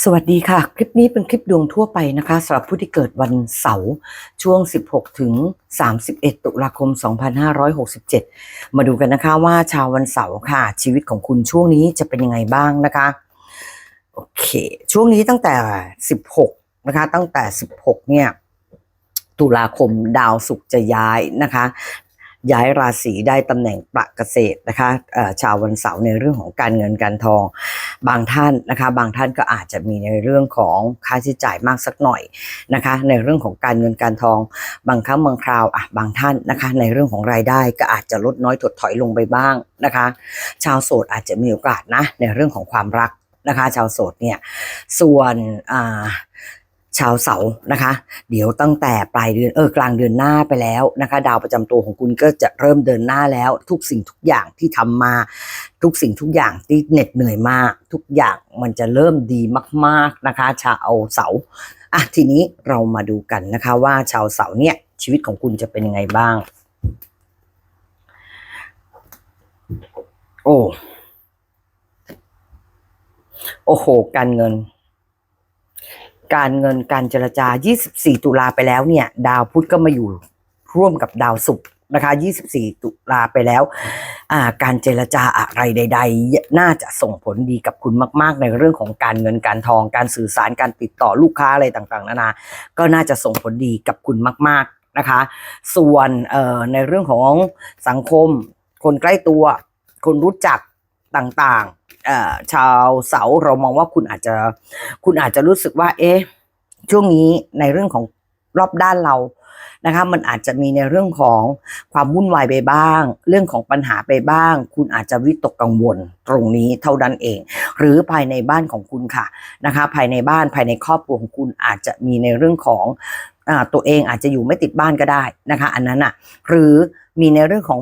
สวัสดีค่ะ คลิปนี้เป็นคลิปดวงทั่วไปนะคะสำหรับผู้ที่เกิดวันเสาร์ช่วง 16 ถึง 31 ตุลาคม 2567 มาดูกันนะคะว่าชาววันเสาร์ค่ะ ชีวิตของคุณช่วงนี้จะเป็นยังไงบ้างนะคะ โอเค ช่วงนี้ตั้งแต่ 16 นะคะ ตั้งแต่ 16 เนี่ย ตุลาคมดาวศุกร์จะย้ายนะคะ ย้ายราศีได้ตำแหน่งประเกษตรนะคะชาววันเสาร์ในเรื่องของการเงินการทอง บางท่านนะคะ บางท่านก็อาจจะมีในเรื่องของค่าใช้จ่ายมากสักหน่อยนะคะ ในเรื่องของการเงินการทอง บางครั้งบางคราวอะบางท่านนะคะ ในเรื่องของรายได้ก็อาจจะลดน้อยถดถอยลงไปบ้างนะคะ ชาวโสดอาจจะมีโอกาสนะในเรื่องของความรักนะคะ ชาวโสดเนี่ยส่วนอ่า ชาวเสานะคะ เดี๋ยวตั้งแต่ปลายเดือนเออกลางเดือนหน้าไปแล้วนะคะ ดาวประจำตัวของคุณก็จะเริ่มเดินหน้าแล้ว ทุกสิ่งทุกอย่างที่ทำมา ทุกสิ่งทุกอย่างที่เหน็ดเหนื่อยมาทุกอย่างมันจะเริ่มดีมาก ๆนะคะ ชาวเสาอะทีนี้เรามาดูกันนะคะว่าชาวเสาเนี่ยชีวิตของคุณจะเป็นยังไงบ้าง โอ้โอ้โห การเงิน การเงินการเจรจา 24 ตุลาไปแล้วเนี่ย ดาวพุธก็มาอยู่ร่วมกับดาวศุกร์นะคะ 24 ตุลาไปแล้วการเจรจาอะไรใด ๆ น่าจะส่งผลดีกับคุณมาก ๆ ในเรื่องของการเงินการทอง การสื่อสารการติดต่อลูกค้าอะไรต่างๆ นานา ก็น่าจะส่งผลดีกับคุณมาก ๆนะคะ ส่วนในเรื่องของสังคม คนใกล้ตัว คนรู้จัก ต่างๆชาวเสาเรามองว่าคุณอาจจะ คุณอาจจะรู้สึกว่า เอ๊ะช่วงนี้ในเรื่องของรอบด้านเรานะคะ มันอาจจะมีในเรื่องของความวุ่นวายไปบ้าง เรื่องของปัญหาไปบ้าง คุณอาจจะวิตกกังวลตรงนี้เท่านั้นเอง หรือภายในบ้านของคุณค่ะนะคะ ภายในบ้านภายในครอบครัวของคุณอาจจะมีในเรื่องของอตัวเองอาจจะอยู่ไม่ติดบ้านก็ได้นะคะ อันนั้นอะหรือมีในเรื่องของ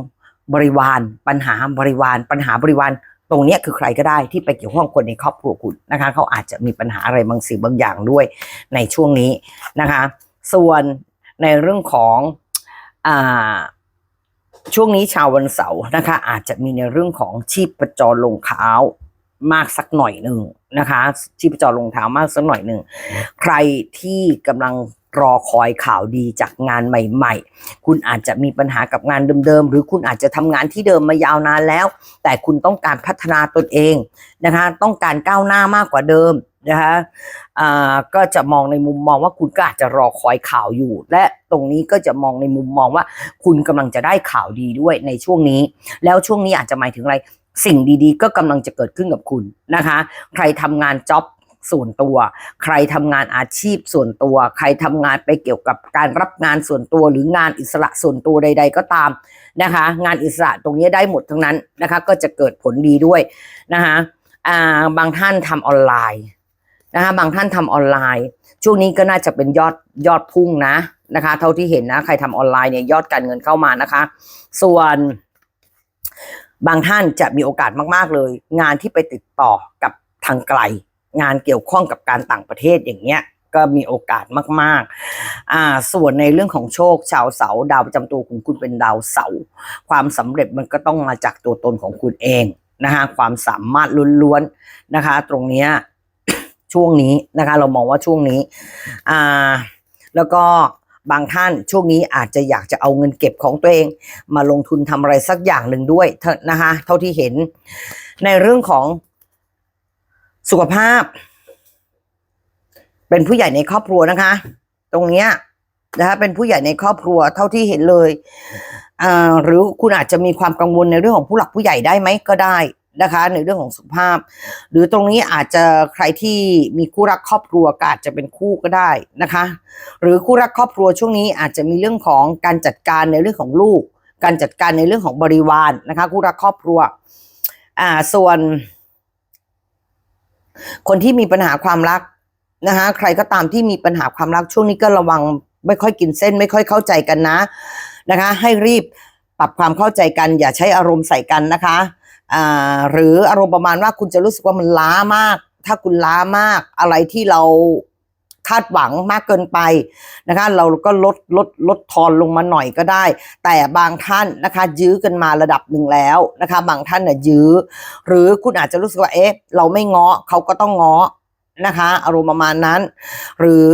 บริวารปัญหาบริวารปัญหาบริวาร ตรงนี้คือใครก็ได้ที่ไปเกี่ยวข้องคนในครอบครัวคุณนะคะ เขาอาจจะมีปัญหาอะไรบางสิ่งบางอย่างด้วยในช่วงนี้นะคะ ส่วนในเรื่องของอ่าช่วงนี้ชาววันเสาร์นะคะ อาจจะมีในเรื่องของชีพจรลงเท้ามากสักหน่อยหนึ่งนะคะชีพจรลงเท้ามากสักหน่อยหนึ่งใครที่กำลัง รอคอยข่าวดีจากงานใหม่ ๆ คุณอาจจะมีปัญหากับงานเดิมๆ หรือคุณอาจจะทำงานที่เดิมมายาวนานแล้ว แต่คุณต้องการพัฒนาตนเองนะคะ ต้องการก้าวหน้ามากกว่าเดิมนะคะอ่าก็จะมองในมุมมองว่าคุณก็อาจจะรอคอยข่าวอยู่ และตรงนี้ก็จะมองในมุมมองว่า คุณกำลังจะได้ข่าวดีด้วยในช่วงนี้ แล้วช่วงนี้อาจจะหมายถึงอะไร สิ่งดีๆ ก็กำลังจะเกิดขึ้นกับคุณนะคะ ใครทำงานจ็อบ ส่วนตัว ใครทำงานอาชีพส่วนตัว ใครทำงานไปเกี่ยวกับการรับงานส่วนตัวหรืองานอิสระส่วนตัวใด ๆ ก็ตามนะคะ งานอิสระตรงนี้ได้หมดทั้งนั้นนะคะ ก็จะเกิดผลดีด้วยนะคะาบางท่านทำออนไลน์นะคะบางท่านทำออนไลน์ ช่วงนี้ก็น่าจะเป็นยอดยอดพุ่งนะนะคะ เท่าที่เห็นนะ ใครทำออนไลน์เนี่ยยอดการเงินเข้ามานะคะ ส่วนบางท่านจะมีโอกาสมาก ๆ เลย งานที่ไปติดต่อกับทางไกล งานเกี่ยวข้องกับการต่างประเทศอย่างเงี้ยก็มีโอกาสมากๆ อ่า ส่วนในเรื่องของโชค ชาวเสาดาวประจำตัวของคุณเป็นดาวเสา ความสำเร็จมันก็ต้องมาจากตัวตนของคุณเองนะคะความสามารถล้วนๆนะคะ ตรงเนี้ยช่วงนี้นะคะ เรามองว่าช่วงนี้อ่าแล้วก็บางท่านช่วงนี้อาจจะอยากจะเอาเงินเก็บของตัวเอง มาลงทุนทำอะไรสักอย่างหนึ่งด้วยนะคะ เท่าที่เห็นในเรื่องของ สุขภาพ เป็นผู้ใหญ่ในครอบครัวนะคะ ตรงเนี้ยนะคะเป็นผู้ใหญ่ในครอบครัวเท่าที่เห็นเลยอ่าหรือคุณอาจจะมีความกังวลในเรื่องของผู้หลักผู้ใหญ่ได้ไหมก็ได้นะคะ ในเรื่องของสุขภาพ หรือตรงนี้อาจจะใครที่มีคู่รักครอบครัวก็อาจจะเป็นคู่ก็ได้นะคะ หรือคู่รักครอบครัวช่วงนี้อาจจะมีเรื่องของการจัดการในเรื่องของลูก การจัดการในเรื่องของบริวารนะคะ คู่รักครอบครัวอ่าส่วน คนที่มีปัญหาความรักนะคะใครก็ตามที่มีปัญหาความรักช่วงนี้ก็ระวังไม่ค่อยกินเส้น ไม่ค่อยเข้าใจกันนะนะคะ ให้รีบปรับความเข้าใจกัน อย่าใช้อารมณ์ใส่กันนะคะอ่าหรืออารมณ์ประมาณว่าคุณจะรู้สึกว่ามันล้ามาก ถ้าคุณล้ามากอะไรที่เรา คาดหวังมากเกินไปนะคะ เราก็ลดลดลดทอนลงมาหน่อยก็ได้ แต่บางท่านนะคะยื้อกันมาระดับหนึ่งแล้วนะคะ บางท่านน่ะยื้อ หรือคุณอาจจะรู้สึกว่าเอ๊ะเราไม่ง้อเขาก็ต้องง้อนะคะ อารมณ์ประมาณนั้น หรือ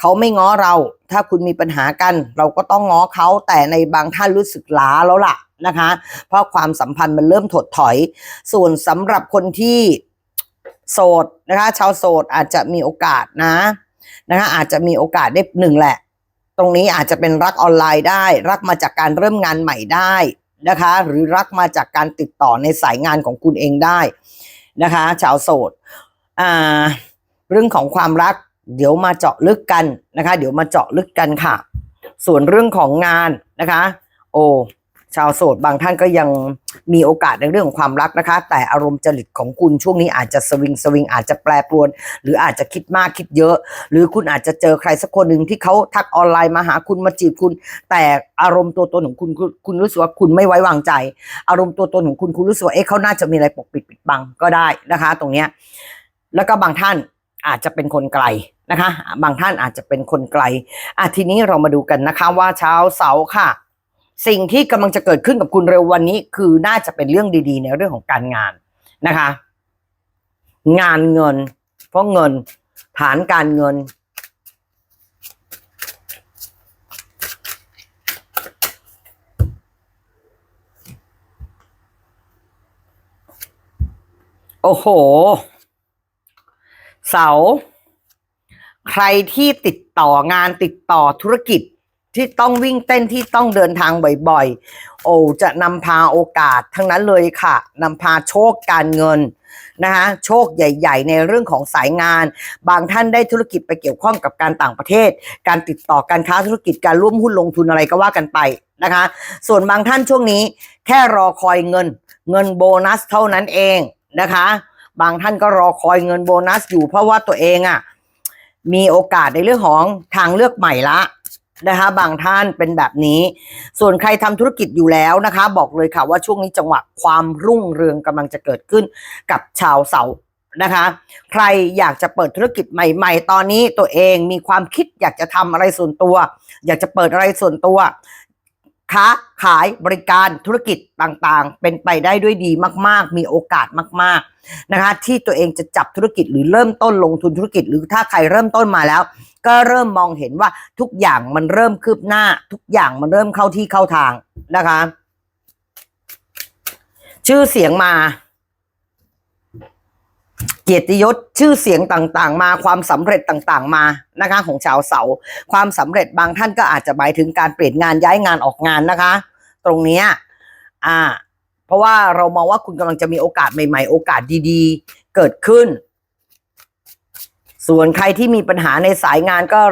เขาไม่ง้อเรา ถ้าคุณมีปัญหากัน เราก็ต้องง้อเขาแต่ในบางท่านรู้สึกล้าแล้วล่ะนะคะ เพราะความสัมพันธ์มันเริ่มถดถอย ส่วนสำหรับคนที่โสดนะคะ ชาวโสดอาจจะมีโอกาสนะ นะคะอาจจะมีโอกาสได้หนึ่งแหละ ตรงนี้อาจจะเป็นรักออนไลน์ได้ รักมาจากการเริ่มงานใหม่ได้นะคะ หรือรักมาจากการติดต่อในสายงานของคุณเองได้นะคะ ชาวโสดอ่าเรื่องของความรักเดี๋ยวมาเจาะลึกกันนะคะ เดี๋ยวมาเจาะลึกกันค่ะ ส่วนเรื่องของงานนะคะ โอ้ ชาวโสดบางท่านก็ยังมีโอกาสในเรื่องของความรักนะคะ แต่อารมณ์จริตของคุณช่วงนี้อาจจะสวิงสวิงอาจจะแปรปรวน หรืออาจจะคิดมากคิดเยอะ หรือคุณอาจจะเจอใครสักคนหนึ่งที่เขาทักออนไลน์มาหาคุณมาจีบคุณ แต่อารมณ์ตัวตนของคุณคุณรู้สึกว่าคุณไม่ไว้วางใจ อารมณ์ตัวตนของคุณคุณรู้สึกว่าเอ๊ะเขาน่าจะมีอะไรปกปิดปิดบังก็ได้นะคะ ตรงเนี้ยแล้วก็บางท่านอาจจะเป็นคนไกลนะคะ บางท่านอาจจะเป็นคนไกลอะทีนี้เรามาดูกันนะคะว่าเช้าเสาร์ค่ะ สิ่งที่กำลังจะเกิดขึ้นกับคุณเร็ววันนี้ คือน่าจะเป็นเรื่องดีๆ ในเรื่องของการงานนะคะ งานเงิน เพราะเงินฐานการเงิน โอ้โห เสา ใครที่ติดต่องานติดต่อธุรกิจ ที่ต้องวิ่งเต้นที่ต้องเดินทางบ่อยๆ โอ้จะนำพาโอกาสทั้งนั้นเลยค่ะนำพาโชคการเงินนะคะโชคใหญ่ ๆ ในเรื่องของสายงาน บางท่านได้ธุรกิจไปเกี่ยวข้องกับการต่างประเทศ การติดต่อการค้าธุรกิจการร่วมหุ้นลงทุนอะไรก็ว่ากันไปนะคะ ส่วนบางท่านช่วงนี้ แค่รอคอยเงิน เงินโบนัสเท่านั้นเองนะคะ บางท่านก็รอคอยเงินโบนัสอยู่เพราะว่าตัวเองอะ่ะมีโอกาสในเรื่องของทางเลือกใหม่ละ นะคะบางท่านเป็นแบบนี้ ส่วนใครทำธุรกิจอยู่แล้วนะคะ บอกเลยค่ะว่าช่วงนี้จังหวะความรุ่งเรืองกำลังจะเกิดขึ้นกับชาวเสานะคะ ใครอยากจะเปิดธุรกิจใหม่ ๆ ตอนนี้ตัวเองมีความคิดอยากจะทำอะไรส่วนตัว อยากจะเปิดอะไรส่วนตัว ค้าขายบริการธุรกิจต่างๆ เป็นไปได้ด้วยดีมาก ๆ มีโอกาสมาก ๆนะคะ ที่ตัวเองจะจับธุรกิจหรือเริ่มต้นลงทุนธุรกิจ หรือถ้าใครเริ่มต้นมาแล้ว ก็เริ่มมองเห็นว่าทุกอย่างมันเริ่มคืบหน้า ทุกอย่างมันเริ่มเข้าที่เข้าทางนะคะ ชื่อเสียงมา เกียรติยศชื่อเสียงต่างๆ มาความสำเร็จต่างๆมานะคะของชาวเสา ความสำเร็จบางท่านก็อาจจะหมายถึงการเปลี่ยนงานย้ายงานออกงานนะคะ ตรงนี้อ่าเพราะว่าเรามองว่าคุณกำลังจะมีโอกาสใหม่ๆ โอกาสดีๆ เกิดขึ้น ส่วนใครที่มีปัญหาในสายงานก็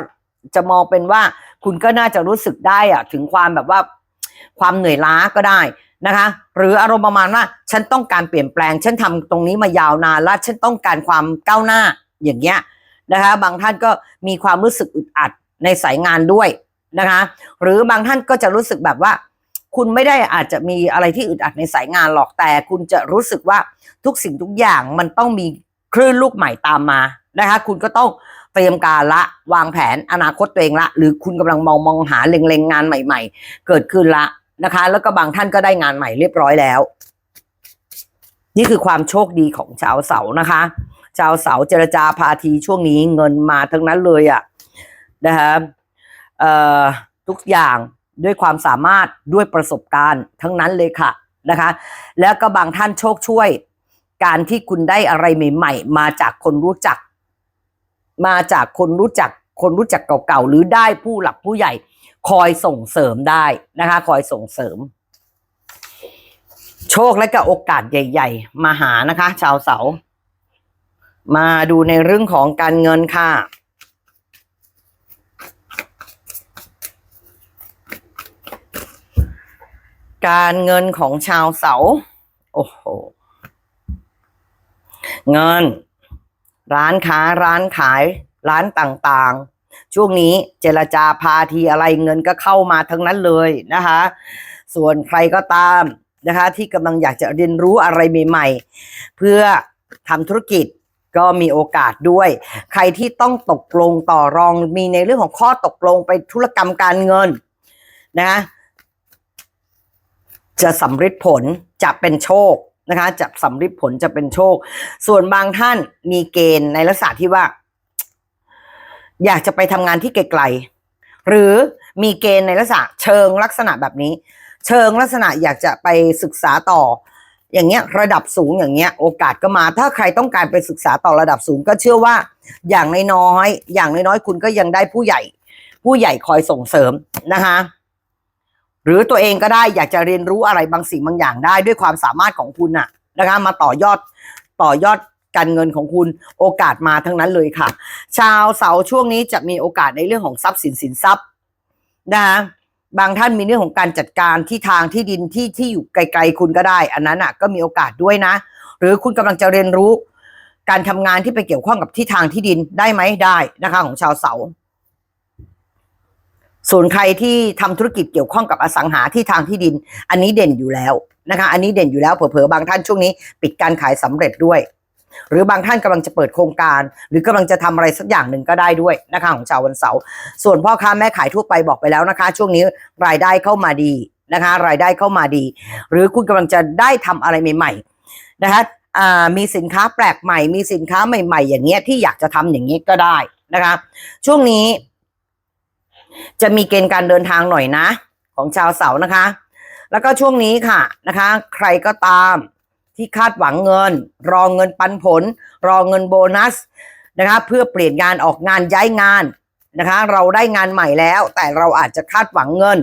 จะมองเป็นว่าคุณก็น่าจะรู้สึกได้อะถึงความแบบว่าความเหนื่อยล้าก็ได้ นะคะ หรืออารมณ์ประมาณว่า ฉันต้องการเปลี่ยนแปลง ฉันทำตรงนี้มายาวนานแล้วฉันต้องการความก้าวหน้าอย่างเงี้ยนะคะ บางท่านก็มีความรู้สึกอึดอัดในสายงานด้วยนะคะ หรือบางท่านก็จะรู้สึกแบบว่า คุณไม่ได้อาจจะมีอะไรที่อึดอัดในสายงานหรอกแต่ คุณจะรู้สึกว่าทุกสิ่งทุกอย่างมันต้องมีคลื่นลูกใหม่ตามมานะคะ คุณก็ต้องเตรียมการละวางแผนอนาคตตัวเองละ หรือคุณกำลังมองมองหาเล็งๆงานใหม่ ๆ เกิดขึ้นละ นะคะ แล้วก็บางท่านก็ได้งานใหม่เรียบร้อยแล้ว นี่คือความโชคดีของชาวเสานะคะ ชาวเสาเจรจาพาทีช่วงนี้เงินมาทั้งนั้นเลยอะ่ะนะคะทุกอย่างด้วยความสามารถด้วยประสบการณ์ทั้งนั้นเลยค่ะนะคะ แล้วก็บางท่านโชคช่วย การที่คุณได้อะไรใหม่ ๆ มาจากคนรู้จัก มาจากคนรู้จัก คนรู้จักเก่าๆหรือได้ผู้หลักผู้ใหญ่ คอยส่งเสริมได้นะคะ คอยส่งเสริม โชคและก็โอกาสใหญ่ ๆ มาหานะคะ ชาวเสา มาดูในเรื่องของการเงินค่ะการเงินของชาวเสา โอ้โห เงิน ร้านค้าร้านขาย ร้านต่างๆ ช่วงนี้เจรจาพาทีอะไรเงินก็เข้ามาทั้งนั้นเลยนะคะ ส่วนใครก็ตามนะคะ ที่กำลังอยากจะเรียนรู้อะไรใหม่ๆ เพื่อทำธุรกิจก็มีโอกาสด้วย ใครที่ต้องตกลงต่อรองมีในเรื่องของข้อตกลงไปธุรกรรมการเงินนะจะสำเร็จผลจะเป็นโชคนะคะจะสำลิดผลจะเป็นโชค ส่วนบางท่านมีเกณฑ์ในลักษณะที่ว่า อยากจะไปทำงานที่ไกลๆหรือมีเกณฑ์ในลักษณะเชิงลักษณะแบบนี้ เชิงลักษณะอยากจะไปศึกษาต่อ อย่างเงี้ยระดับสูงอย่างเงี้ยโอกาสก็มา ถ้าใครต้องการไปศึกษาต่อระดับสูงก็เชื่อว่า อย่างน้อยๆอย่างน้อยๆคุณก็ยังได้ผู้ใหญ่ ผู้ใหญ่คอยส่งเสริมนะคะหรือตัวเองก็ได้อยากจะเรียนรู้อะไรบางสิ่งบางอย่างได้ด้วยความสามารถของคุณน่ะนะคะมาต่อยอดต่อยอด การเงินของคุณโอกาสมาทั้งนั้นเลยค่ะ ชาวเสาช่วงนี้จะมีโอกาสในเรื่องของทรัพย์สินสินทรัพย์นะคะบางท่านมีเรื่องของการจัดการที่ทางที่ดินที่ที่อยู่ไกล ๆ คุณก็ได้ อันนั้นอะก็มีโอกาสด้วยนะ หรือคุณกำลังจะเรียนรู้ การทำงานที่ไปเกี่ยวข้องกับที่ทางที่ดินได้ไหมได้นะคะของชาวเสาส่วนใครที่ทำธุรกิจเกี่ยวข้องกับอสังหาที่ทางที่ดิน อันนี้เด่นอยู่แล้วนะคะ อันนี้เด่นอยู่แล้วเผลอๆบางท่านช่วงนี้ ปิดการขายสำเร็จด้วย หรือบางท่านกำลังจะเปิดโครงการ หรือกำลังจะทำอะไรสักอย่างหนึ่งก็ได้ด้วยนะคะของชาววันเสาร์ส่วนพ่อค้าแม่ขายทั่วไปบอกไปแล้วนะคะ ช่วงนี้รายได้เข้ามาดีนะคะ รายได้เข้ามาดี หรือคุณกำลังจะได้ทำอะไรใหม่ ๆ นะคะมีสินค้าแปลกใหม่ มีสินค้าใหม่ ๆ อย่างเงี้ยที่อยากจะทำอย่างนี้ก็ได้นะคะ ช่วงนี้ จะมีเกณฑ์การเดินทางหน่อยนะ ของชาวเสาร์นะคะ แล้วก็ช่วงนี้ค่ะนะคะ ใครก็ตาม ที่คาดหวังเงิน รอเงินปันผล รอเงินโบนัสนะคะเพื่อเปลี่ยนงานออกงานย้ายงานนะคะเราได้งานใหม่แล้ว แต่เราอาจจะคาดหวังเงิน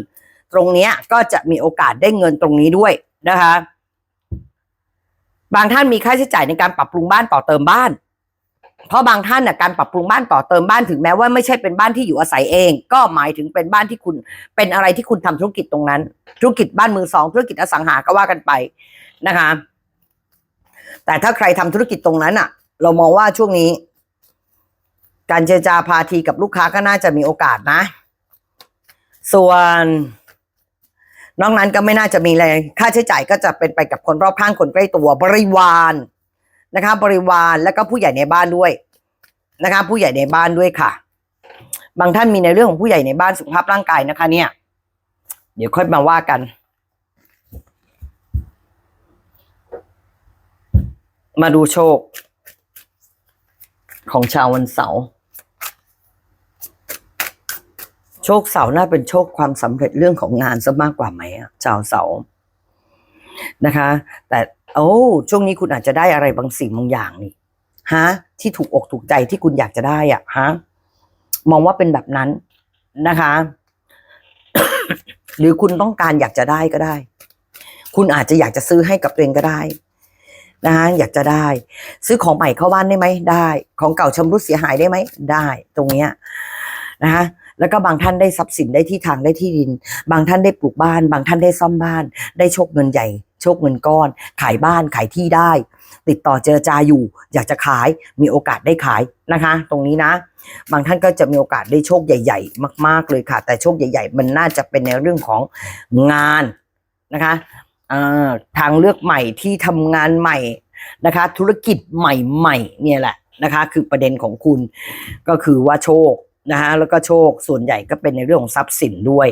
ตรงนี้ก็จะมีโอกาสได้เงินตรงนี้ด้วยนะคะ บางท่านมีค่าใช้จ่ายในการปรับปรุงบ้านต่อเติมบ้าน เพราะบางท่านน่ะการปรับปรุงบ้านต่อเติมบ้านถึงแม้ว่าไม่ใช่เป็นบ้านที่อยู่อาศัยเอง ก็หมายถึงเป็นบ้านที่คุณ เป็นอะไรที่คุณทำธุรกิจตรงนั้น ธุรกิจบ้านมือสองธุรกิจอสังหาก็ว่ากันไปนะคะ แต่ถ้าใครทำธุรกิจตรงนั้นอะเรามองว่าช่วงนี้ การเจรจาพาทีกับลูกค้าก็น่าจะมีโอกาสนะ ส่วนนอกนั้นก็ไม่น่าจะมีอะไรค่าใช้จ่ายก็จะเป็นไปกับคนรอบข้างคนใกล้ตัวบริวารนะคะ บริวารแล้วก็ผู้ใหญ่ในบ้านด้วยนะคะ ผู้ใหญ่ในบ้านด้วยค่ะ บางท่านมีในเรื่องของผู้ใหญ่ในบ้านสุขภาพร่างกายนะคะ เนี่ย เดี๋ยวค่อยมาว่ากัน มาดูโชค ของชาววันเสาร์โชคเสาร์น่าเป็นโชคความสำเร็จเรื่องของงานซะมากกว่าไหมอะชาวเสาร์นะคะ แต่โอ้ช่วงนี้คุณอาจจะได้อะไรบางสิ่งบางอย่างนี่ฮะที่ถูกอกถูกใจที่คุณอยากจะได้อะฮะมองว่าเป็นแบบนั้นนะคะ หรือคุณต้องการอยากจะได้ก็ได้ คุณอาจจะอยากจะซื้อให้กับตัวเองก็ได้ นะคะอยากจะได้ ซื้อของใหม่เข้าบ้านได้ไหมได้ ของเก่าชำรุดเสียหายได้ไหมได้ ตรงเนี้ยนะคะแล้วก็บางท่านได้ทรัพย์สินได้ที่ทางได้ที่ดิน บางท่านได้ปลูกบ้าน บางท่านได้ซ่อมบ้าน ได้โชคเงินใหญ่ โชคเงินก้อน ขายบ้านขายที่ได้ ติดต่อเจรจาอยู่ อยากจะขายมีโอกาสได้ขายนะคะ ตรงนี้นะ บางท่านก็จะมีโอกาสได้โชคใหญ่ ๆ มาก ๆเลยค่ะ แต่โชคใหญ่ ๆ มันน่าจะเป็นในเรื่องของงานนะคะ ทางเลือกใหม่ที่ทำงานใหม่นะคะ ธุรกิจใหม่ๆเนี่ยแหละนะคะ คือประเด็นของคุณก็คือว่าโชคนะคะแล้วก็โชคส่วนใหญ่ก็เป็นในเรื่องของทรัพย์สินด้วย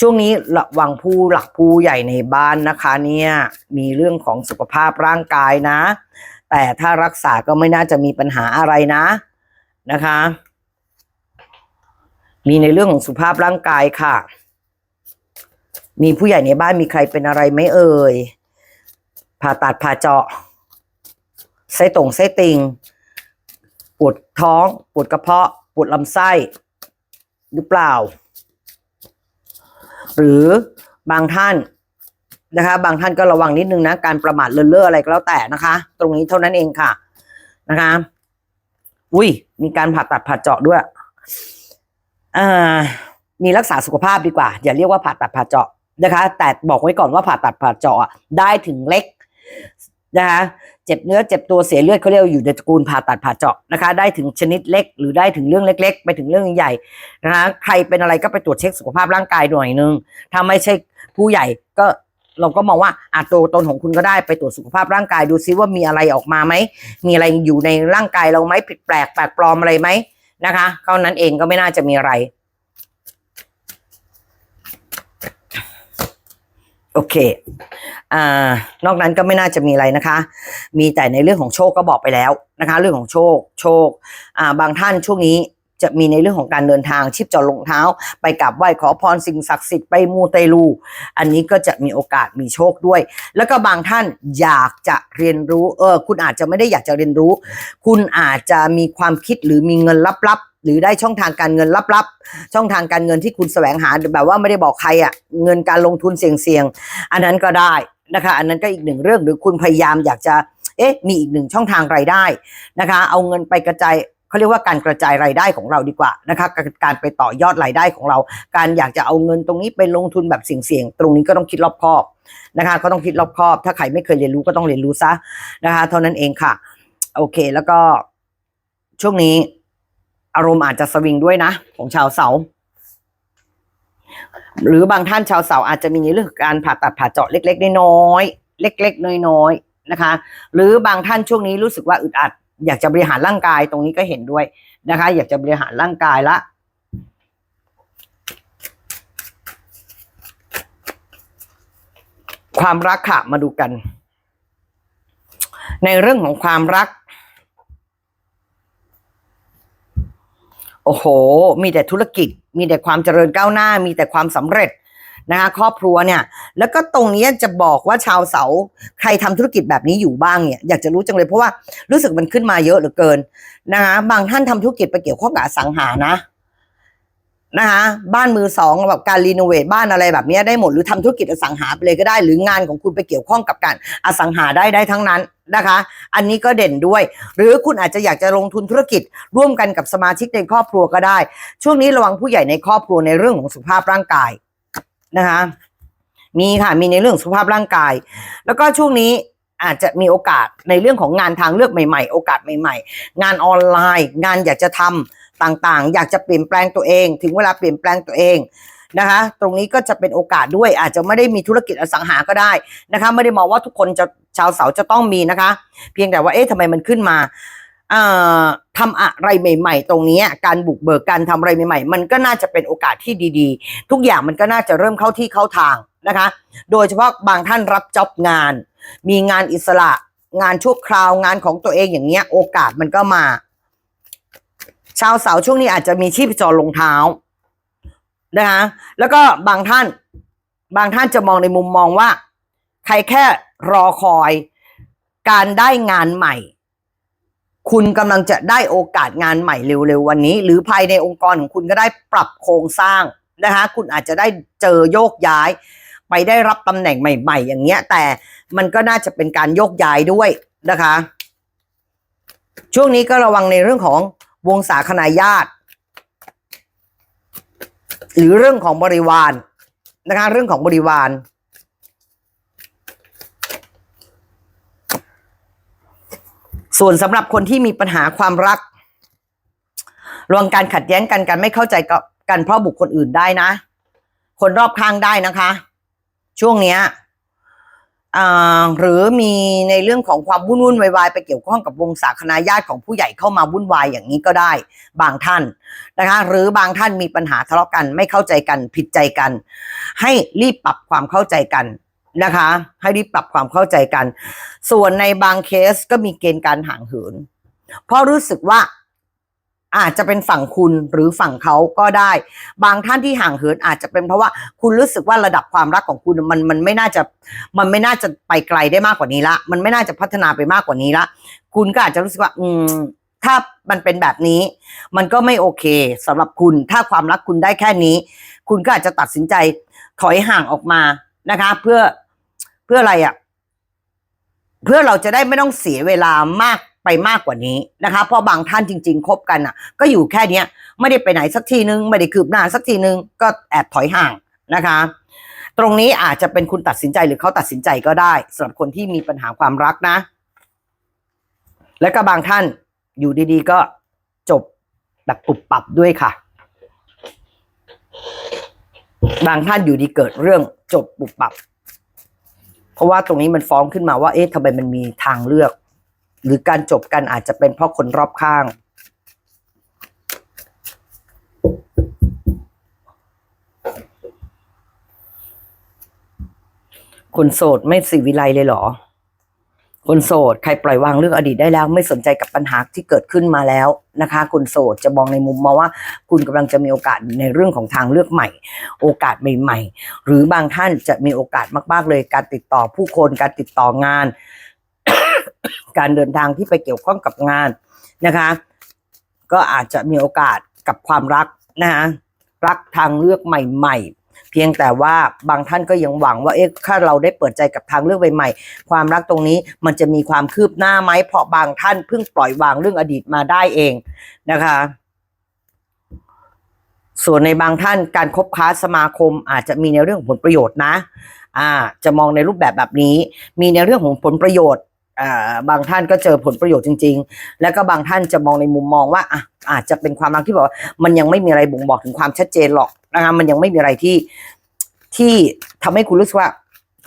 ช่วงนี้ระวังผู้หลักผู้ใหญ่ในบ้านนะคะ เนี่ยมีเรื่องของสุขภาพร่างกายนะ แต่ถ้ารักษาก็ไม่น่าจะมีปัญหาอะไรนะนะคะ มีในเรื่องของสุขภาพร่างกายค่ะ มีผู้ใหญ่ในบ้านมีใครเป็นอะไรไหมเอ่ย ผ่าตัดผ่าเจาะไส้ตรงไส้ติ่งปวดท้องปวดกระเพาะปวดลำไส้หรือเปล่า หรือบางท่านนะคะ บางท่านก็ระวังนิดนึงนะการประมาทเลินเล่ออะไรก็แล้วแต่นะคะ ตรงนี้เท่านั้นเองค่ะนะคะ อุ้ยมีการผ่าตัดผ่าเจาะด้วยอ่ามีรักษาสุขภาพดีกว่า อย่าเรียกว่าผ่าตัดผ่าเจาะ นะคะ แต่บอกไว้ก่อนว่าผ่าตัดผ่าเจาะได้ถึงเล็กนะคะเจ็บเนื้อเจ็บตัวเสียเลือดเขาเรียกอยู่ในตระกูลผ่าตัดผ่าเจาะนะคะ ได้ถึงชนิดเล็ก หรือได้ถึงเรื่องเล็ก ๆ ไปถึงเรื่องใหญ่นะคะใครเป็นอะไรก็ไปตรวจเช็คสุขภาพร่างกายหน่อยนึงถ้าไม่ใช่ผู้ใหญ่ก็เราก็มองว่าอาตัวตนของคุณก็ได้ไปตรวจสุขภาพร่างกายดูซิว่ามีอะไรออกมาไหม มีอะไรอยู่ในร่างกายเราไหมผิดแปลกแปลกปลอมอะไรไหมนะคะเท่านั้นเองก็ไม่น่าจะมีอะไร โอเค อ่า นอกนั้นก็ไม่น่าจะมีอะไรนะคะ มีแต่ในเรื่องของโชคก็บอกไปแล้วนะคะ เรื่องของโชค โชค อ่า บางท่านช่วงนี้จะมีในเรื่องของการเดินทางชิปจอดรองเท้า ไปกราบไหว้ขอพรสิ่งศักดิ์สิทธิ์ไปมูเตลู อันนี้ก็จะมีโอกาสมีโชคด้วย แล้วก็บางท่านอยากจะเรียนรู้ เออ คุณอาจจะไม่ได้อยากจะเรียนรู้ คุณอาจจะมีความคิดหรือมีเงินลับๆ หรือได้ช่องทางการเงินลับๆ ช่องทางการเงินที่คุณแสวงหาแบบว่าไม่ได้บอกใครอะ่ะเงินการลงทุนเสี่ยงๆอันนั้นก็ได้นะคะ อันนั้นก็อีกหนึ่งเรื่องหรือคุณพยายามอยากจะเอ๊ะมีอีกหนึ่งช่องทางรายได้นะคะ เอาเงินไปกระจายเขาเรียกว่าการกระจายรายได้ของเราดีกว่านะคะการการไปต่อยอดรายได้ของเรา การอยากจะเอาเงินตรงนี้ไปลงทุนแบบเสี่ยงๆตรงนี้ก็ต้องคิดรอบคอบนะคะ ก็ต้องคิดรอบคอบ ถ้าใครไม่เคยเรียนรู้ก็ต้องเรียนรู้ซะนะคะ เท่านั้นเองค่ะ โอเค แล้วก็ช่วงนี้ อารมณ์อาจจะสวิงด้วยนะ ของชาวเสา หรือบางท่านชาวเสาอาจจะมีในเรื่องของการผ่าตัดผ่าเจาะเล็ก ๆ น้อยๆเล็ก ๆ น้อยๆนะคะ หรือบางท่านช่วงนี้รู้สึกว่าอึดอัด อยากจะบริหารร่างกายตรงนี้ก็เห็นด้วยนะคะ อยากจะบริหารร่างกายละความรักค่ะมาดูกัน ในเรื่องของความรัก โอ้โห มีแต่ธุรกิจ มีแต่ความเจริญก้าวหน้า มีแต่ความสำเร็จนะคะครอบครัวเนี่ย แล้วก็ตรงนี้จะบอกว่าชาวเสาใครทำธุรกิจแบบนี้อยู่บ้างเนี่ยอยากจะรู้จังเลยเพราะว่ารู้สึกมันขึ้นมาเยอะเหลือเกินนะคะบางท่านทำธุรกิจไปเกี่ยวข้องกับสังหานะ นะคะบ้านมือสองแบบการรีโนเวทบ้านอะไรแบบนี้ได้หมดหรือทำธุรกิจอสังหาไปเลยก็ได้ หรืองานของคุณไปเกี่ยวข้องกับการอสังหาได้ได้ทั้งนั้นนะคะ อันนี้ก็เด่นด้วย หรือคุณอาจจะอยากจะลงทุนธุรกิจ ร่วมกันกับสมาชิกในครอบครัวก็ได้ ช่วงนี้ระวังผู้ใหญ่ในครอบครัวในเรื่องของสุขภาพร่างกายนะคะมีค่ะมีในเรื่องสุขภาพร่างกาย แล้วก็ช่วงนี้อาจจะมีโอกาสในเรื่องของงานทางเลือกใหม่ ๆ โอกาสใหม่ ๆ งานออนไลน์ งานอยากจะทำ ต่างๆ อยากจะเปลี่ยนแปลงตัวเอง ถึงเวลาเปลี่ยนแปลงตัวเองนะคะ ตรงนี้ก็จะเป็นโอกาสด้วย อาจจะไม่ได้มีธุรกิจอสังหาก็ได้นะคะ ไม่ได้มองว่าทุกคนจะชาวเสาจะต้องมีนะคะ เพียงแต่ว่าเอ๊ะทำไมมันขึ้นมาเอ่อทำอะไรใหม่ ๆ ตรงนี้การบุกเบิกการทำอะไรใหม่ ๆ มันก็น่าจะเป็นโอกาสที่ดีๆ ทุกอย่างมันก็น่าจะเริ่มเข้าที่เข้าทางนะคะ โดยเฉพาะบางท่านรับจ็อบงาน มีงานอิสระ งานชั่วคราวงานของตัวเองอย่างเงี้ยโอกาสมันก็มา ชาวเสาร์ช่วงนี้อาจจะมีชีพจรลงเท้านะคะแล้วก็บางท่านบางท่านจะมองในมุมมองว่า ใครแค่รอคอย การได้งานใหม่ คุณกำลังจะได้โอกาสงานใหม่เร็วๆวันนี้ หรือภายในองค์กรของคุณก็ได้ปรับโครงสร้างนะคะ คุณอาจจะได้เจอโยกย้าย ไปได้รับตำแหน่งใหม่ ๆ อย่างเงี้ย แต่มันก็น่าจะเป็นการโยกย้ายด้วยนะคะ ช่วงนี้ก็ระวังในเรื่องของ วงศาคณาญาติ หรือเรื่องของบริวารนะคะเรื่องของบริวาร ส่วนสำหรับคนที่มีปัญหาความรักรวงการขัดแย้งกันการไม่เข้าใจกันเพราะบุคคลอื่นได้นะ คนรอบข้างได้นะคะ ช่วงเนี้ย หรือมีในเรื่องของความวุ่นวุ่นวายไปเกี่ยวข้องกับวงศาคณาญาติของผู้ใหญ่เข้ามาวุ่นวายอย่างนี้ก็ได้ บางท่านนะคะ หรือบางท่านมีปัญหาทะเลาะกันไม่เข้าใจกันผิดใจกัน ให้รีบปรับความเข้าใจกันนะคะ ให้รีบปรับความเข้าใจกัน ส่วนในบางเคสก็มีเกณฑ์การห่างเหินเพราะรู้สึกว่า อาจจะเป็นฝั่งคุณหรือฝั่งเขาก็ได้ บางท่านที่ห่างเหินอาจจะเป็นเพราะว่าคุณรู้สึกว่าระดับความรักของคุณมันมันไม่น่าจะมันไม่น่าจะไปไกลได้มากกว่านี้ละ มันไม่น่าจะพัฒนาไปมากกว่านี้ละ คุณก็อาจจะรู้สึกว่า อืมถ้ามันเป็นแบบนี้ มันก็ไม่โอเคสำหรับคุณถ้าความรักคุณได้แค่นี้ คุณก็อาจจะตัดสินใจถอยห่างออกมานะคะ เพื่อเพื่ออะไรอะ่ะ เพื่อเราจะได้ไม่ต้องเสียเวลามาก ไปมากกว่านี้นะคะ เพราะบางท่านจริง ๆ คบกันอะ ก็อยู่แค่เนี้ยไม่ได้ไปไหนสักทีนึง ไม่ได้คืบหน้าสักทีนึง ก็แอบถอยห่างนะคะ ตรงนี้อาจจะเป็นคุณตัดสินใจหรือเขาตัดสินใจก็ได้สำหรับคนที่มีปัญหาความรักนะ และก็บางท่านอยู่ดีๆ ก็จบแบบปุบปับด้วยค่ะ บางท่านอยู่ดีเกิดเรื่องจบปุบปับ เพราะว่าตรงนี้มันฟ้องขึ้นมาว่า เอ๊ะทำไมมันมีทางเลือก หรือการจบกันอาจจะเป็นเพราะคนรอบข้าง คนโสดไม่สีวิไลเลยเหรอ คนโสดใครปล่อยวางเรื่องอดีตได้แล้ว ไม่สนใจกับปัญหาที่เกิดขึ้นมาแล้วนะคะ คนโสดจะมองในมุมมาว่า คุณกำลังจะมีโอกาสในเรื่องของทางเลือกใหม่ โอกาสใหม่ ๆ หรือบางท่านจะมีโอกาสมาก ๆ เลยการติดต่อผู้คนการติดต่องาน การเดินทางที่ไปเกี่ยวข้องกับงานนะคะ ก็อาจจะมีโอกาสกับความรักนะคะรักทางเลือกใหม่ๆเพียงแต่ว่าบางท่านก็ยังหวังว่าเอ๊ะถ้าเราได้เปิดใจกับทางเลือกใหม่ๆความรักตรงนี้มันจะมีความคืบหน้าไหมเพราะบางท่านเพิ่งปล่อยวางเรื่องอดีตมาได้เองนะคะ ส่วนในบางท่านการคบค้าสมาคมอาจจะมีในเรื่องผลประโยชน์นะ อ่า จะมองในรูปแบบแบบนี้ มีในเรื่องของผลประโยชน์ บางท่านก็เจอผลประโยชน์จริง ๆ แล้วก็บางท่านจะมองในมุมมองว่าอะอาจจะเป็นความรักที่บอกว่ามันยังไม่มีอะไรบ่งบอกถึงความชัดเจนหรอกนะคะมันยังไม่มีอะไรที่ที่ทำให้คุณรู้สึกว่า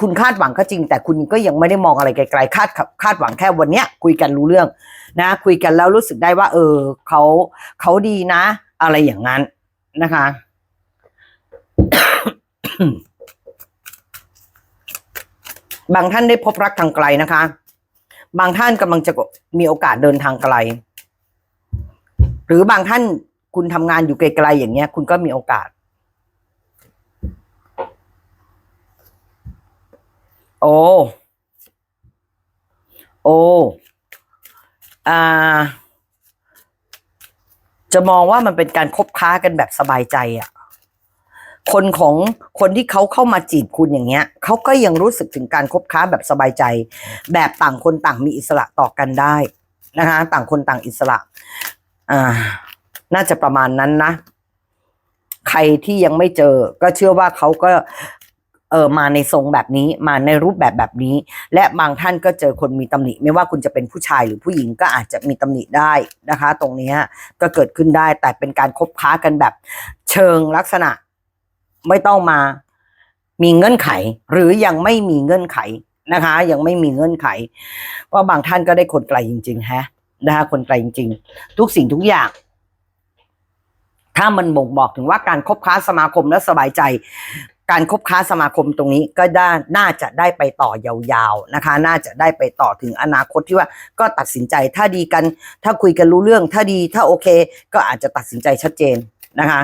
คุณคาดหวังก็จริง แต่คุณก็ยังไม่ได้มองอะไรไกลๆคาดคาดหวังแค่วันเนี้ย คุยกันรู้เรื่อง นะ คุยกันแล้วรู้สึกได้ว่า เออเขาเขาดีนะ อะไรอย่างนั้นนะคะบางท่านได้พบรักทางไกลนะคะ บางท่านกำลังจะมีโอกาสเดินทางไกล หรือบางท่านคุณทำงานอยู่ไกลๆอย่างเงี้ย คุณก็มีโอกาส โอ้โอ้อ่าจะมองว่ามันเป็นการคบค้ากันแบบสบายใจอะ่ะ คนของคนที่เขาเข้ามาจีบคุณอย่างเงี้ยเขาก็ยังรู้สึกถึงการคบค้าแบบสบายใจ แบบต่างคนต่างมีอิสระต่อกันได้นะคะ ต่างคนต่างอิสระอ่าน่าจะประมาณนั้นนะ ใครที่ยังไม่เจอ ก็เชื่อว่าเขาก็เออมาในทรงแบบนี้มาในรูปแบบแบบนี้ และบางท่านก็เจอคนมีตำหนิ ไม่ว่าคุณจะเป็นผู้ชายหรือผู้หญิงก็อาจจะมีตำหนิได้นะคะ ตรงนี้ก็เกิดขึ้นได้แต่เป็นการคบค้ากันแบบเชิงลักษณะ ไม่ต้องมามีเงื่อนไข หรือยังไม่มีเงื่อนไขนะคะ ยังไม่มีเงื่อนไข เพราะบางท่านก็ได้คนไกลจริง ๆ ฮะนะคะคนไกลจริง ๆ ทุกสิ่งทุกอย่าง ถ้ามันบ่งบอกถึงว่าการคบค้าสมาคมและสบายใจ การคบค้าสมาคมตรงนี้ก็ได้น่าจะได้ไปต่อยาวๆนะคะ น่าจะได้ไปต่อถึงอนาคตที่ว่า ก็ตัดสินใจถ้าดีกัน ถ้าคุยกันรู้เรื่อง ถ้าดีถ้าโอเค ก็อาจจะตัดสินใจชัดเจนนะคะ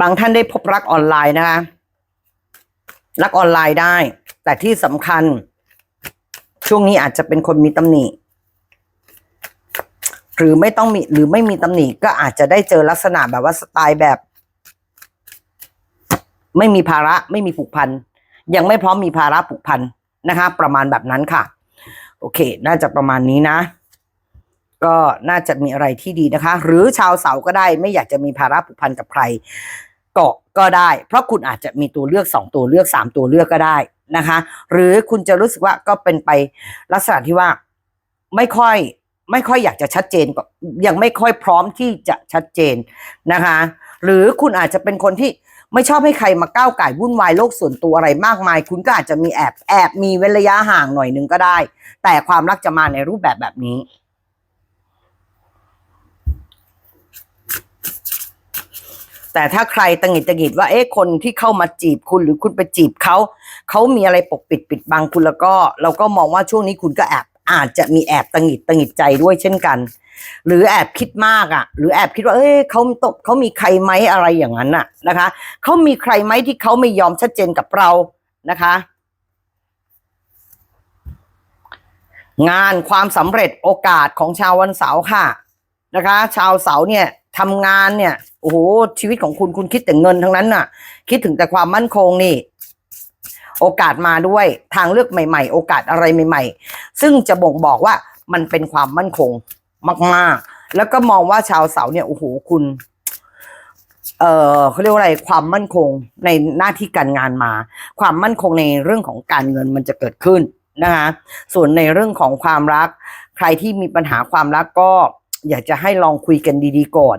บางท่านได้พบรักออนไลน์นะคะ รักออนไลน์ได้ แต่ที่สำคัญ ช่วงนี้อาจจะเป็นคนมีตำหนิหรือไม่ต้องมีหรือไม่มีตำหนิก็อาจจะได้เจอลักษณะแบบว่าสไตล์แบบ ไม่มีภาระไม่มีผูกพันยังไม่พร้อมมีภาระผูกพันนะคะ ประมาณแบบนั้นค่ะ โอเค น่าจะประมาณนี้นะ ก็น่าจะมีอะไรที่ดีนะคะ หรือชาวเสาก็ได้ไม่อยากจะมีภาระผูกพันกับใครเก็ก็ได้ เพราะคุณอาจจะมีตัวเลือกสองตัวเลือกสามตัวเลือกก็ได้นะคะ หรือคุณจะรู้สึกว่าก็เป็นไปลักษณะที่ว่าไม่ค่อยไม่ค่อยอยากจะชัดเจนก็ยังไม่ค่อยพร้อมที่จะชัดเจนนะคะ หรือคุณอาจจะเป็นคนที่ไม่ชอบให้ใครมาก้าวไก่วุ่นวายโลกส่วนตัวอะไรมากมาย คุณก็อาจจะมีแอบแอบมีเว้นระยะห่างหน่อยหนึงก็ได้ แต่ความรักจะมาในรูปแบบแบบนี้ แต่ถ้าใครตังหิดตังหิดว่าเอ๊ะคนที่เข้ามาจีบคุณหรือคุณไปจีบเขาเขามีอะไรปกปิดปิดบังคุณแล้วก็ เราก็มองว่าช่วงนี้คุณก็แอบอาจจะมีแอบตังหิดตังหิดใจด้วยเช่นกัน หรือแอบคิดมากอะ หรือแอบคิดว่าเอ้ยเขาตกเขามีใครไหมอะไรอย่างนั้นน่ะนะคะเขามีใครไหมที่เขาไม่ยอมชัดเจนกับเรานะคะ งานความสำเร็จโอกาสของชาววันเสาร์ค่ะ นะคะ ชาวเสาเนี่ยทำงานเนี่ยโอ้โหชีวิตของคุณคุณคิดแต่เงินทั้งนั้นน่ะ คิดถึงแต่ความมั่นคงนี่ โอกาสมาด้วยทางเลือกใหม่ ๆ โอกาสอะไรใหม่ ๆ ซึ่งจะบ่งบอกว่ามันเป็นความมั่นคงมากๆ แล้วก็มองว่าชาวเสาเนี่ยโอ้โหคุณ เอ่อเขาเรียกว่าอะไรความมั่นคงในหน้าที่การงานมา ความมั่นคงในเรื่องของการเงินมันจะเกิดขึ้นนะคะส่วนในเรื่องของความรัก ใครที่มีปัญหาความรักก็ อยากจะให้ลองคุยกันดีๆก่อน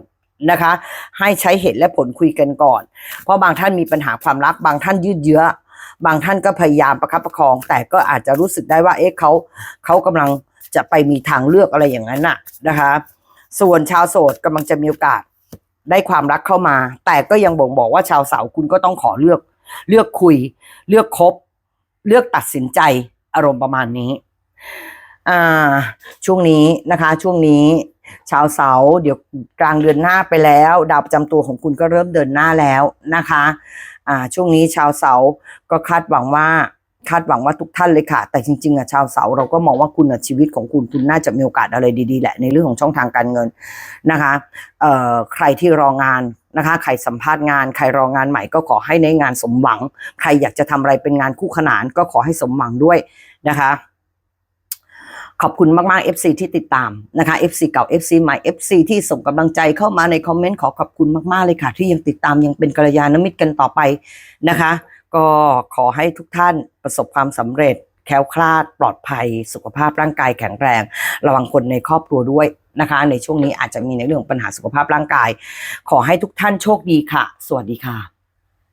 นะคะ ให้ใช้เหตุและผลคุยกันก่อน เพราะบางท่านมีปัญหาความรัก บางท่านยืดเยื้อ บางท่านก็พยายามประคับประคอง แต่ก็อาจจะรู้สึกได้ว่า เอ๊ะเขาเขากำลังจะไปมีทางเลือกอะไรอย่างนั้นน่ะนะคะ ส่วนชาวโสดกำลังจะมีโอกาสได้ความรักเข้ามา แต่ก็ยังบ่งบอกว่าชาวเสาคุณก็ต้องขอเลือก เลือกคุย เลือกคบ เลือกตัดสินใจอารมณ์ประมาณนี้ อ่า ช่วงนี้นะคะ ช่วงนี้ ชาวเสาเดี๋ยวกลางเดือนหน้าไปแล้ว ดาวประจำตัวของคุณก็เริ่มเดินหน้าแล้วนะคะอ่าช่วงนี้ชาวเสาก็คาดหวังว่าคาดหวังว่าทุกท่านเลยค่ะ แต่จริงๆอะชาวเสาเราก็มองว่าคุณอะชีวิตของคุณคุณน่าจะมีโอกาสอะไรดีๆแหละในเรื่องของช่องทางการเงินนะคะเอ่อใครที่รองานนะคะใครสัมภาษณ์งาน ใครรองานใหม่ก็ขอให้ในงานสมหวัง ใครอยากจะทำอะไรเป็นงานคู่ขนานก็ขอให้สมหวังด้วยนะคะ ขอบคุณมากๆ FC ที่ติดตามนะคะ FC เก่า FC ใหม่ FC ที่ส่งกำลังใจเข้ามาในคอมเมนต์ขอขอบคุณมากๆเลยค่ะ ที่ยังติดตามยังเป็นกัลยาณมิตรกันต่อไปนะคะ ก็ขอให้ทุกท่านประสบความสำเร็จแคล้วคลาดปลอดภัย สุขภาพร่างกายแข็งแรง ระวังคนในครอบครัวด้วยนะคะ ในช่วงนี้อาจจะมีในเรื่องของปัญหาสุขภาพร่างกาย ขอให้ทุกท่านโชคดีค่ะ สวัสดีค่ะ